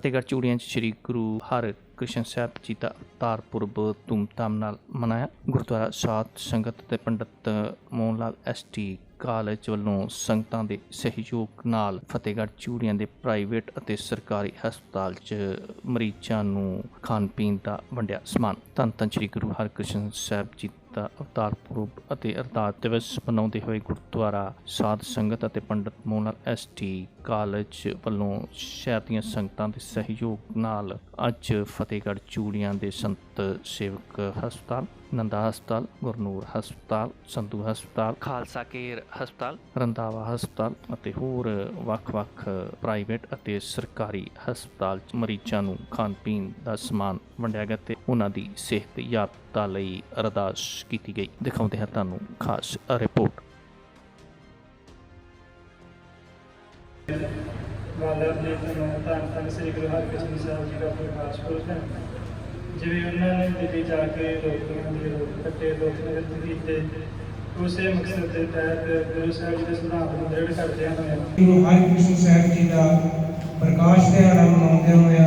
ਫਤਿਹਗੜ੍ਹ ਚੂੜੀਆਂ 'ਚ ਸ੍ਰੀ ਗੁਰੂ ਹਰਿਕ੍ਰਿਸ਼ਨ ਸਾਹਿਬ ਜੀ ਦਾ ਅਵਤਾਰ ਪੁਰਬ ਧੂਮਧਾਮ ਨਾਲ ਮਨਾਇਆ। ਗੁਰਦੁਆਰਾ ਸਾਧ ਸੰਗਤ ਤੇ ਪੰਡਿਤ ਮੋਹਨ ਲਾਲ ਐਸਟੀ ਕਾਲਜ ਵੱਲੋਂ ਸੰਗਤਾਂ ਦੇ ਸਹਿਯੋਗ ਨਾਲ ਫਤਿਹਗੜ੍ਹ ਚੂੜੀਆਂ ਦੇ ਪ੍ਰਾਈਵੇਟ ਅਤੇ ਸਰਕਾਰੀ ਹਸਪਤਾਲ 'ਚ ਮਰੀਜ਼ਾਂ ਨੂੰ ਖਾਣ ਪੀਣ ਦਾ ਵੰਡਿਆ ਸਮਾਨ। ਧੰਨ ਧੰਨ ਸ੍ਰੀ ਗੁਰੂ ਹਰਕ੍ਰਿਸ਼ਨ ਸਾਹਿਬ ਜੀ ਦਾ ਅਵਤਾਰ ਪੁਰਬ ਅਤੇ ਅਰਦਾਸ ਦਿਵਸ ਮਨਾਉਂਦੇ ਹੋਏ ਗੁਰਦੁਆਰਾ ਸਾਧ ਸੰਗਤ ਅਤੇ ਪੰਡਿਤ ਮੋਹਨ ਐਸਟੀ ਕਾਲਜ ਵੱਲੋਂ ਸ਼ਹਿਰ ਦੀਆਂ ਸੰਗਤਾਂ ਦੇ ਸਹਿਯੋਗ ਨਾਲ ਅੱਜ ਫਤਿਹਗੜ੍ਹ ਚੂੜੀਆਂ ਦੇ ਸੰਤ ਸੇਵਕ ਹਸਪਤਾਲ, ਨੰਦਾ ਹਸਪਤਾਲ, ਗੁਰਨੂਰ ਹਸਪਤਾਲ, ਸੰਧੂ ਹਸਪਤਾਲ, ਖਾਲਸਾ ਕੇਅਰ ਹਸਪਤਾਲ ਰੰਦਾਵਾ ਹਸਪਤਾਲ ਅਤੇ ਹੋਰ ਵੱਖ-ਵੱਖ ਪ੍ਰਾਈਵੇਟ ਅਤੇ ਸਰਕਾਰੀ ਹਸਪਤਾਲ 'ਚ ਮਰੀਜ਼ਾਂ ਨੂੰ ਖਾਣ ਪੀਣ ਦਾ ਸਮਾਨ ਵੰਡਿਆ ਗਿਆ ਤੇ ਉਹਨਾਂ ਦੀ ਸਿਹਤ ਯਾਬਤਾ ਲਈ ਅਰਦਾਸ ਕੀਤੀ ਗਈ। ਦਿਖਾਉਂਦੇ ਹਾਂ ਤੁਹਾਨੂੰ ਖਾਸ ਰਿਪੋਰਟ। ਸ੍ਰੀ ਗੁਰੂ ਹਰਿਕ੍ਰਿਸ਼ਨ ਸਾਹਿਬ ਜੀ ਦਾ ਪ੍ਰਕਾਸ਼ ਪੁਰਬ ਹੈ। ਜਿਵੇਂ ਉਹਨਾਂ ਨੇ ਦਿੱਲੀ ਜਾ ਕੇ ਲੋਕਾਂ ਦੇ ਰੋਕ ਕੱਟੇ ਲੋਕ ਨਿਰਤ ਕੀਤੇ ਉਸੇ ਮਕਸਦ ਦੇ ਤਹਿਤ ਗੁਰੂ ਸਾਹਿਬ ਜੀ ਦੇ ਸਿਧਾਂਤ ਨੂੰ ਦ੍ਰਿੜ ਕਰਦਿਆਂ ਹੋਇਆ ਗੁਰੂ ਹਰਿਕ੍ਰਿਸ਼ਨ ਸਾਹਿਬ ਜੀ ਦਾ ਪ੍ਰਕਾਸ਼ ਦਿਹਾੜਾ ਮਨਾਉਂਦੇ ਹੋਇਆ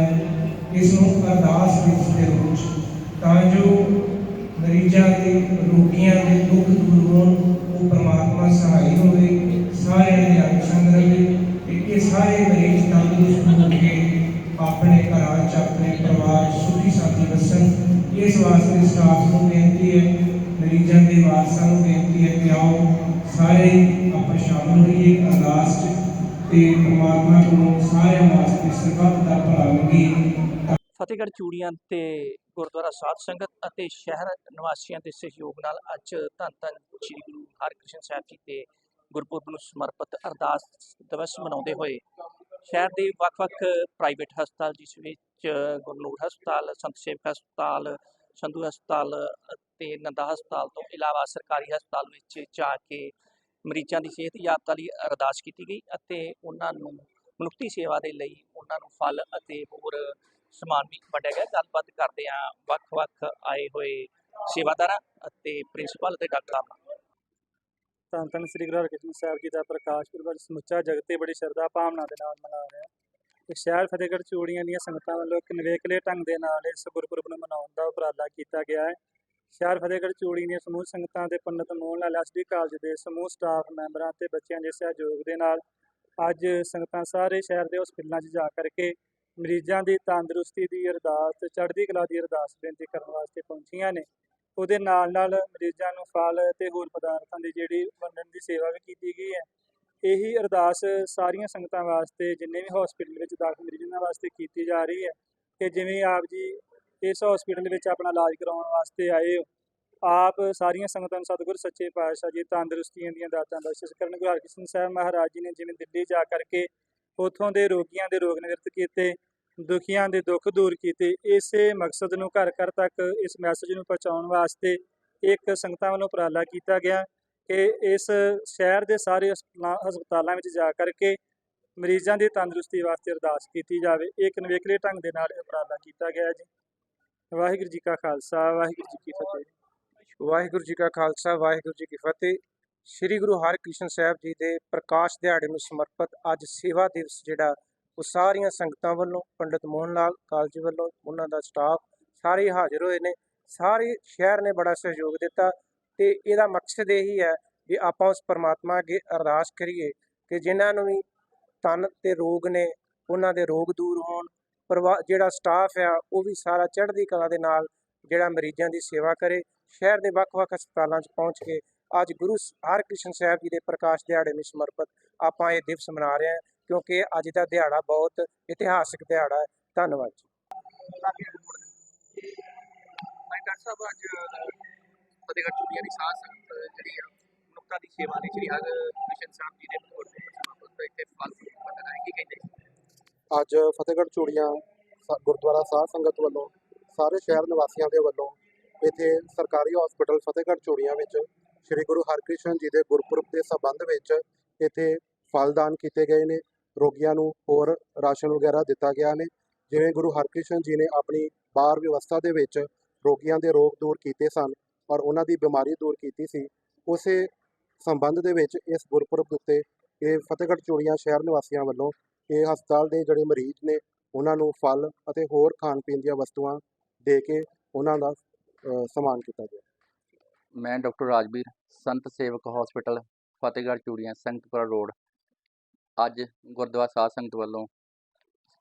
ਇਸ ਨੂੰ ਅਰਦਾਸ ਵਿੱਚ ਦੇ ਰੂਪ 'ਚ ਤਾਂ ਜੋ ਮਰੀਜ਼ਾਂ ਦੇ, ਰੋਗੀਆਂ ਦੇ ਦੁੱਖ ਦੂਰ ਹੋਣ, ਉਹ ਪ੍ਰਮਾਤਮਾ ਸਹਾਈ ਹੋਵੇ ਸਾਰਿਆਂ ਦੇ ਅੰਗ ਸੰਗ ਰਵੇ ਤੇ ਇਹ ਸਾਰੇ ਮਰੀਜ਼ ਤੰਦਰੁਸਤ ਹੋ ਕੇ ਆਪਣੇ ਘਰਾਂ 'ਚ, ਆਪਣੇ ਪਰਿਵਾਰ ਸੁਖੀ ਸਾਥੀ ਵਸਣ। ਇਸ ਵਾਸਤੇ ਸਟਾਫ ਨੂੰ ਬੇਨਤੀ ਹੈ, ਮਰੀਜ਼ਾਂ ਦੇ ਵਾਰਸਾਂ ਨੂੰ ਬੇਨਤੀ ਹੈ ਕਿ ਆਓ, ਸਾਰੇ ਆਪਾਂ ਸ਼ਾਮਲ ਹੋਈਏ ਅਰਦਾਸ 'ਚ ਤੇ ਪਰਮਾਤਮਾ ਕੋਲੋਂ ਸਾਰਿਆਂ ਵਾਸਤੇ ਸਰਬੱਤ ਦਾ ਭਲਾ ਮੰਗੀਏ। ਫਤਿਹਗੜ੍ਹ ਚੂੜੀਆਂ ਤੇ ਗੁਰਦੁਆਰਾ ਸਾਧ ਸੰਗਤ ਅਤੇ ਸ਼ਹਿਰ ਨਿਵਾਸੀਆਂ ਦੇ ਸਹਿਯੋਗ ਨਾਲ ਅੱਜ ਧੰਨ ਧੰਨ ਸ੍ਰੀ ਗੁਰੂ ਹਰਕ੍ਰਿਸ਼ਨ ਸਾਹਿਬ ਜੀ ਦੇ ਗੁਰਪੁਰਬ ਨੂੰ ਸਮਰਪਿਤ ਅਰਦਾਸ ਦਿਵਸ ਮਨਾਉਂਦੇ ਹੋਏ ਸ਼ਹਿਰ ਦੇ ਵੱਖ-ਵੱਖ ਪ੍ਰਾਈਵੇਟ ਹਸਪਤਾਲ, ਜਿਸ ਵਿੱਚ ਗੁਰਨੂਰ ਹਸਪਤਾਲ, ਸੰਤ ਸੇਵਕ ਹਸਪਤਾਲ, ਸੰਧੂ ਹਸਪਤਾਲ ਅਤੇ ਨੰਦਾ ਹਸਪਤਾਲ ਤੋਂ ਇਲਾਵਾ ਸਰਕਾਰੀ ਹਸਪਤਾਲ ਵਿੱਚ ਜਾ ਕੇ ਮਰੀਜ਼ਾਂ ਦੀ ਸਿਹਤ ਯਾਬਤਾ ਲਈ ਅਰਦਾਸ ਕੀਤੀ ਗਈ ਅਤੇ ਉਹਨਾਂ ਨੂੰ ਮਨੁੱਖੀ ਸੇਵਾ ਦੇ ਲਈ ਉਹਨਾਂ ਨੂੰ ਫਲ ਅਤੇ ਹੋਰ ਸਮਾਨ ਵੀ ਵੰਡਿਆ ਗਿਆ। ਗੱਲਬਾਤ ਕਰਦੇ ਆ ਵੱਖ-ਵੱਖ ਆਏ ਹੋਏ ਸੇਵਾਦਾਰਾਂ ਅਤੇ ਪ੍ਰਿੰਸੀਪਲ ਤੇ ਡਾਕਟਰਾਂ ਨਾਲ। ਧੰਨ ਧੰਨ ਸ੍ਰੀ ਗੁਰੂ ਹਰਿਕ੍ਰਿਸ਼ਨ ਸਾਹਿਬ ਜੀ ਦਾ ਪ੍ਰਕਾਸ਼ ਪੁਰਬ ਸਮੁੱਚਾ ਜਗਤ ਤੇ ਬੜੀ ਸ਼ਰਧਾ ਭਾਵਨਾ ਦੇ ਨਾਲ ਮਨਾ ਰਿਹਾ ਤੇ ਸ਼ਹਿਰ ਫਤਿਹਗੜ੍ਹ ਚੂੜੀਆਂ ਦੀਆਂ ਸੰਗਤਾਂ ਵੱਲੋਂ ਇੱਕ ਨਿਵੇਕਲੇ ਢੰਗ ਦੇ ਨਾਲ ਇਸ ਗੁਰਪੁਰਬ ਨੂੰ ਮਨਾਉਣ ਦਾ ਉਪਰਾਲਾ ਕੀਤਾ ਗਿਆ ਹੈ। ਸ਼ਹਿਰ ਫਤਿਹਗੜ੍ਹ ਚੂੜੀ ਦੀਆਂ ਸਮੂਹ ਸੰਗਤਾਂ ਦੇ ਪੰਡਤ ਮੋਹਨ ਲਾਲ ਐਸਡੀ ਕਾਲਜ ਦੇ ਸਮੂਹ ਸਟਾਫ ਮੈਂਬਰਾਂ ਤੇ ਬੱਚਿਆਂ ਦੇ ਸਹਿਯੋਗ ਦੇ ਨਾਲ ਅੱਜ ਸੰਗਤਾਂ ਸਾਰੇ ਸ਼ਹਿਰ ਦੇ ਹਸਪਤਾਲਾਂ 'ਚ ਜਾ ਕਰਕੇ ਮਰੀਜ਼ਾਂ ਦੀ ਤੰਦਰੁਸਤੀ ਦੀ ਅਰਦਾਸ ਤੇ ਚੜ੍ਹਦੀ ਕਲਾ ਦੀ ਅਰਦਾਸ ਬੇਨਤੀ ਕਰਨ ਵਾਸਤੇ ਪਹੁੰਚੀਆਂ ਨੇ। ਉਹਦੇ ਨਾਲ ਨਾਲ ਮਰੀਜ਼ਾਂ ਨੂੰ ਫਲ ਤੇ ਹੋਰ ਪਦਾਰਥਾਂ ਦੀ ਜਿਹੜੀ ਵੰਡਣ ਦੀ ਸੇਵਾ ਵੀ ਕੀਤੀ ਗਈ ਹੈ। ਇਹੀ ਅਰਦਾਸ ਸਾਰੀਆਂ ਸੰਗਤਾਂ ਵਾਸਤੇ, ਜਿੰਨੇ ਵੀ ਹਸਪੀਟਲ ਵਿੱਚ ਦਾਖਲ ਮਰੀਜ਼ਾਂ ਵਾਸਤੇ ਕੀਤੀ ਜਾ ਰਹੀ ਹੈ। ਕਿ ਜਿਵੇਂ ਆਪ ਜੀ ਇਸ ਹਸਪੀਟਲ ਵਿੱਚ ਆਪਣਾ ਇਲਾਜ ਕਰਾਉਣ ਵਾਸਤੇ ਆਏ ਹੋ, ਆਪ ਸਾਰੀਆਂ ਸੰਗਤਾਂ ਨੂੰ ਸਤਿਗੁਰ, ਸੱਚੇ ਪਾਤਸ਼ਾਹ ਜੀ, ਤੰਦਰੁਸਤੀਆਂ ਦੀਆਂ ਦਾਤਾਂ ਬਖਸ਼ਿਸ਼ ਕਰਨ। ਗੁਰੂ ਹਰਕ੍ਰਿਸ਼ਨ ਸਾਹਿਬ ਮਹਾਰਾਜ ਜੀ ਨੇ ਜਿਵੇਂ ਦਿੱਲੀ ਜਾ ਕਰਕੇ ਉਥੋਂ ਦੇ ਰੋਗੀਆਂ ਦੇ ਰੋਗ ਨਿਵਰਤ ਕੀਤੇ, ਦੁਖੀਆਂ ਦੇ ਦੁੱਖ ਦੂਰ ਕੀਤੇ, ਇਸੇ ਮਕਸਦ ਨੂੰ ਘਰ ਘਰ ਤੱਕ ਇਸ ਮੈਸੇਜ ਨੂੰ ਪਹੁੰਚਾਉਣ ਵਾਸਤੇ ਇੱਕ ਸੰਗਤਾਂ ਵੱਲੋਂ ਉਪਰਾਲਾ ਕੀਤਾ ਗਿਆ ਕਿ ਇਸ ਸ਼ਹਿਰ ਦੇ ਸਾਰੇ ਹਸਪਤਾਲਾਂ ਹਸਪਤਾਲਾਂ ਵਿੱਚ ਜਾ ਕਰਕੇ ਮਰੀਜ਼ਾਂ ਦੀ ਤੰਦਰੁਸਤੀ ਵਾਸਤੇ ਅਰਦਾਸ ਕੀਤੀ ਜਾਵੇ। ਇੱਕ ਨਵੇਕਲੇ ਢੰਗ ਦੇ ਨਾਲ ਇਹ ਉਪਰਾਲਾ ਕੀਤਾ ਗਿਆ ਜੀ। ਵਾਹਿਗੁਰੂ ਜੀ ਕਾ ਖਾਲਸਾ, ਵਾਹਿਗੁਰੂ ਜੀ ਕੀ ਫਤਿਹ। ਵਾਹਿਗੁਰੂ ਜੀ ਕਾ ਖਾਲਸਾ, ਵਾਹਿਗੁਰੂ ਜੀ ਕੀ ਫਤਿਹ। ਸ੍ਰੀ ਗੁਰੂ ਹਰਿਕ੍ਰਿਸ਼ਨ ਸਾਹਿਬ ਜੀ ਦੇ ਪ੍ਰਕਾਸ਼ ਦਿਹਾੜੇ ਨੂੰ ਸਮਰਪਿਤ ਅੱਜ ਸੇਵਾ ਦਿਵਸ ਜਿਹੜਾ, ਉਹ ਸਾਰੀਆਂ ਸੰਗਤਾਂ ਵੱਲੋਂ, ਪੰਡਿਤ ਮੋਹਨ ਲਾਲ ਕਾਲਜ ਵੱਲੋਂ, ਉਹਨਾਂ ਦਾ ਸਟਾਫ ਸਾਰੇ ਹਾਜ਼ਰ ਹੋਏ ਨੇ, ਸਾਰੇ ਸ਼ਹਿਰ ਨੇ ਬੜਾ ਸਹਿਯੋਗ ਦਿੱਤਾ ਤੇ ਇਹਦਾ ਮਕਸਦ ਇਹੀ ਹੈ ਵੀ ਆਪਾਂ ਉਸ ਪਰਮਾਤਮਾ ਅੱਗੇ ਅਰਦਾਸ ਕਰੀਏ ਕਿ ਜਿਨ੍ਹਾਂ ਨੂੰ ਵੀ ਤਨ ਤੇ ਰੋਗ ਨੇ, ਉਹਨਾਂ ਦੇ ਰੋਗ ਦੂਰ ਹੋਣ, ਪਰਿਵਾ ਜਿਹੜਾ ਸਟਾਫ ਆ, ਉਹ ਵੀ ਸਾਰਾ ਚੜ੍ਹਦੀ ਕਲਾ ਦੇ ਨਾਲ ਜਿਹੜਾ ਮਰੀਜ਼ਾਂ ਦੀ ਸੇਵਾ ਕਰੇ, ਸ਼ਹਿਰ ਦੇ ਵੱਖ-ਵੱਖ ਹਸਪਤਾਲਾਂ 'ਚ ਪਹੁੰਚ ਕੇ ਅੱਜ ਗੁਰੂ ਹਰਿਕ੍ਰਿਸ਼ਨ ਸਾਹਿਬ ਜੀ ਦੇ ਪ੍ਰਕਾਸ਼ ਦਿਹਾੜੇ ਨੂੰ ਸਮਰਪਿਤ ਆਪਾਂ ਇਹ ਦਿਵਸ ਮਨਾ ਰਹੇ ਹਾਂ ਕਿਉਂਕਿ ਅੱਜ ਦਾ ਦਿਹਾੜਾ ਬਹੁਤ ਇਤਿਹਾਸਕ ਦਿਹਾੜਾ ਹੈ। ਧੰਨਵਾਦ ਜੀ। ਮੈਂ ਡਾਕਟਰ ਸਾਹਿਬ ਅੱਜ ਫਤਿਹਗੜ੍ਹ ਚੂੜੀਆਂ ਦੀ ਸਾਧ ਸੰਗਤ ਜਿਹੜੀ ਆ ਮਨੁੱਖਤਾ ਦੀ ਸੇਵਾ ਲਈ ਜਿਹੜੀ ਹਰ ਕ੍ਰਿਸ਼ਨ ਸਾਹਿਬ ਜੀ ਦੇ ਗੁਰਪੁਰਬ ਸਮਰਪਿਤ ਇੱਥੇ ਫਲ ਫਰੂਟ ਵੰਡਣਾ ਹੈ ਕੀ ਕਹਿੰਦੇ ਅੱਜ ਫਤਿਹਗੜ੍ਹ ਚੂੜੀਆਂ ਸ- ਗੁਰਦੁਆਰਾ ਸਾਧ ਸੰਗਤ ਵੱਲੋਂ ਸਾਰੇ ਸ਼ਹਿਰ ਨਿਵਾਸੀਆਂ ਦੇ ਵੱਲੋਂ ਇੱਥੇ ਸਰਕਾਰੀ ਹਸਪੀਟਲ ਫਤਿਹਗੜ੍ਹ ਚੂੜੀਆਂ ਵਿੱਚ ਸ੍ਰੀ ਗੁਰੂ ਹਰਿਕ੍ਰਿਸ਼ਨ ਜੀ ਦੇ ਗੁਰਪੁਰਬ ਦੇ ਸੰਬੰਧ ਵਿੱਚ ਇੱਥੇ ਫਲ ਦਾਨ ਕੀਤੇ ਗਏ ਨੇ, ਰੋਗੀਆਂ ਨੂੰ ਹੋਰ ਰਾਸ਼ਨ ਵਗੈਰਾ ਦਿੱਤਾ ਗਿਆ ਨੇ। ਜਿਵੇਂ ਗੁਰੂ ਹਰਕ੍ਰਿਸ਼ਨ ਜੀ ਨੇ ਆਪਣੀ ਬਾਹਰ ਵਿਵਸਥਾ ਦੇ ਵਿੱਚ ਰੋਗੀਆਂ ਦੇ ਰੋਗ ਦੂਰ ਕੀਤੇ ਸਨ ਔਰ ਉਹਨਾਂ ਦੀ ਬਿਮਾਰੀ ਦੂਰ ਕੀਤੀ ਸੀ, ਉਸੇ ਸੰਬੰਧ ਦੇ ਵਿੱਚ ਇਸ ਗੁਰਪੁਰਬ ਉੱਤੇ ਇਹ ਫਤਿਹਗੜ੍ਹ ਚੂੜੀਆਂ ਸ਼ਹਿਰ ਨਿਵਾਸੀਆਂ ਵੱਲੋਂ ਇਹ ਹਸਪਤਾਲ ਦੇ ਜਿਹੜੇ ਮਰੀਜ਼ ਨੇ, ਉਹਨਾਂ ਨੂੰ ਫਲ ਅਤੇ ਹੋਰ ਖਾਣ ਪੀਣ ਦੀਆਂ ਵਸਤੂਆਂ ਦੇ ਕੇ ਉਹਨਾਂ ਦਾ ਸਮਾਨ ਕੀਤਾ ਗਿਆ। ਮੈਂ ਡਾਕਟਰ ਰਾਜਵੀਰ, ਸੰਤ ਸੇਵਕ ਹਸਪੀਟਲ, ਫਤਿਹਗੜ੍ਹ ਚੂੜੀਆਂ, ਸੰਗਤਪੁਰਾ ਰੋਡ। ਅੱਜ ਗੁਰਦੁਆਰਾ ਸਾਧ ਸੰਗਤ ਵੱਲੋਂ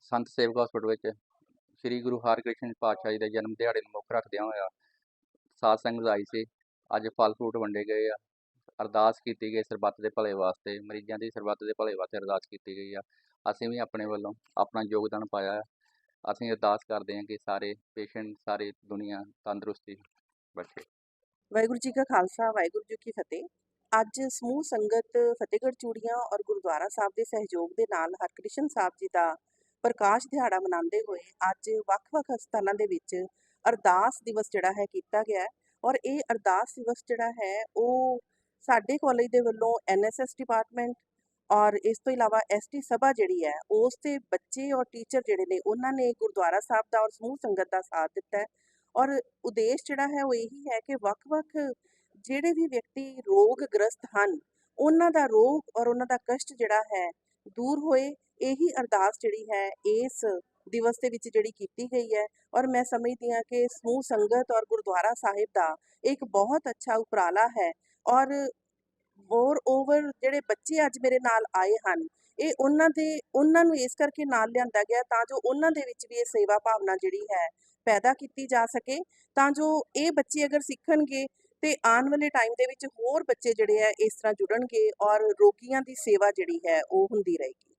ਸੰਤ ਸੇਵਕ ਹਸਪੀਟਲ ਵਿੱਚ ਸ੍ਰੀ ਗੁਰੂ ਹਰਿਕ੍ਰਿਸ਼ਨ ਪਾਤਸ਼ਾਹ ਜੀ ਦੇ ਜਨਮ ਦਿਹਾੜੇ ਨੂੰ ਮੁੱਖ ਰੱਖਦਿਆਂ ਹੋਇਆ ਸਾਧ ਸੰਗਤ ਆਈ ਸੀ। ਅੱਜ ਫਲ ਫਰੂਟ ਵੰਡੇ ਗਏ ਆ। ਅਰਦਾਸ ਕੀਤੀ ਗਈ ਸਰਬੱਤ ਦੇ ਭਲੇ ਵਾਸਤੇ, ਮਰੀਜ਼ਾਂ ਦੀ ਸਰਬੱਤ ਦੇ ਭਲੇ ਵਾਸਤੇ ਅਰਦਾਸ ਕੀਤੀ ਗਈ ਆ। ਅਸੀਂ ਵੀ ਆਪਣੇ ਵੱਲੋਂ ਆਪਣਾ ਯੋਗਦਾਨ ਪਾਇਆ ਅਸੀਂ ਅਰਦਾਸ ਕਰਦੇ ਹਾਂ ਕਿ ਸਾਰੇ ਪੇਸ਼ੈਂਟ, ਸਾਰੀ ਦੁਨੀਆ ਤੰਦਰੁਸਤੀ ਬਖਸ਼ੇ। ਵਾਹਿਗੁਰੂ ਜੀ ਕਾ ਖਾਲਸਾ, ਵਾਹਿਗੁਰੂ ਜੀ ਕੀ ਫਤਿਹ। ਅੱਜ ਸਮੂਹ ਸੰਗਤ ਫਤਿਹਗੜ੍ਹ ਚੂੜੀਆਂ ਔਰ ਗੁਰਦੁਆਰਾ ਸਾਹਿਬ ਦੇ ਸਹਿਯੋਗ ਦੇ ਨਾਲ ਹਰਕ੍ਰਿਸ਼ਨ ਸਾਹਿਬ ਜੀ ਦਾ ਪ੍ਰਕਾਸ਼ ਦਿਹਾੜਾ ਮਨਾਉਂਦੇ ਹੋਏ ਅੱਜ ਵੱਖ-ਵੱਖ ਸਥਾਨਾਂ ਦੇ ਵਿੱਚ ਅਰਦਾਸ ਦਿਵਸ ਜਿਹੜਾ ਹੈ ਕੀਤਾ ਗਿਆ ਔਰ ਇਹ ਅਰਦਾਸ ਦਿਵਸ ਜਿਹੜਾ ਹੈ ਉਹ ਸਾਡੇ ਕਾਲਜ ਦੇ ਵੱਲੋਂ ਐਨਐਸਐਸ ਡਿਪਾਰਟਮੈਂਟ ਔਰ ਇਸ ਤੋਂ ਇਲਾਵਾ ਐਸਟੀ ਸਭਾ ਜਿਹੜੀ ਹੈ ਉਸ ਦੇ ਬੱਚੇ ਔਰ ਟੀਚਰ ਜਿਹੜੇ ਨੇ ਉਹਨਾਂ ਨੇ ਗੁਰਦੁਆਰਾ ਸਾਹਿਬ ਦਾ ਔਰ ਸਮੂਹ ਸੰਗਤ ਦਾ ਸਾਥ ਦਿੱਤਾ ਹੈ। ਔਰ ਉਦੇਸ਼ ਜਿਹੜਾ ਹੈ ਉਹ ਇਹੀ ਹੈ ਕਿ ਵੱਖ-ਵੱਖ ਜਿਹੜੇ ਵੀ ਵਿਅਕਤੀ ਰੋਗ ਗ੍ਰਸਤ ਹਨ, ਉਹਨਾਂ ਦਾ ਰੋਗ ਔਰ ਉਹਨਾਂ ਦਾ ਕਸ਼ਟ ਜਿਹੜਾ ਹੈ ਦੂਰ ਹੋਏ, ਇਹੀ ਅਰਦਾਸ ਜਿਹੜੀ ਹੈ ਇਸ ਦਿਵਸ ਦੇ ਵਿੱਚ ਜਿਹੜੀ ਕੀਤੀ ਗਈ ਹੈ। ਔਰ ਮੈਂ ਸਮਝਦੀ ਹਾਂ ਕਿ ਸਮੂਹ ਸੰਗਤ ਔਰ ਗੁਰਦੁਆਰਾ ਸਾਹਿਬ ਦਾ ਇੱਕ ਬਹੁਤ ਅੱਛਾ ਉਪਰਾਲਾ ਹੈ। ਔਰ ਮੋਰ ਓਵਰ ਜਿਹੜੇ ਬੱਚੇ ਅੱਜ ਮੇਰੇ ਨਾਲ ਆਏ ਹਨ ਇਹ ਉਹਨਾਂ ਦੇ, ਉਹਨਾਂ ਨੂੰ ਇਸ ਕਰਕੇ ਨਾਲ ਲਿਆਂਦਾ ਗਿਆ ਤਾਂ ਜੋ ਉਹਨਾਂ ਦੇ ਵਿੱਚ ਵੀ ਇਹ ਸੇਵਾ ਭਾਵਨਾ ਜਿਹੜੀ ਹੈ ਪੈਦਾ ਕੀਤੀ ਜਾ ਸਕੇ। ਤਾਂ ਜੋ ਇਹ ਬੱਚੇ ਅਗਰ ਸਿੱਖਣਗੇ ਤੇ ਆਉਣ ਵਾਲੇ ਟਾਈਮ ਦੇ ਵਿੱਚ ਹੋਰ ਬੱਚੇ ਜਿਹੜੇ ਆ ਇਸ ਤਰ੍ਹਾਂ ਜੁੜਨਗੇ ਔਰ ਰੋਗੀਆਂ ਦੀ ਸੇਵਾ ਜਿਹੜੀ ਹੈ ਉਹ ਹੁੰਦੀ ਰਹੇਗੀ।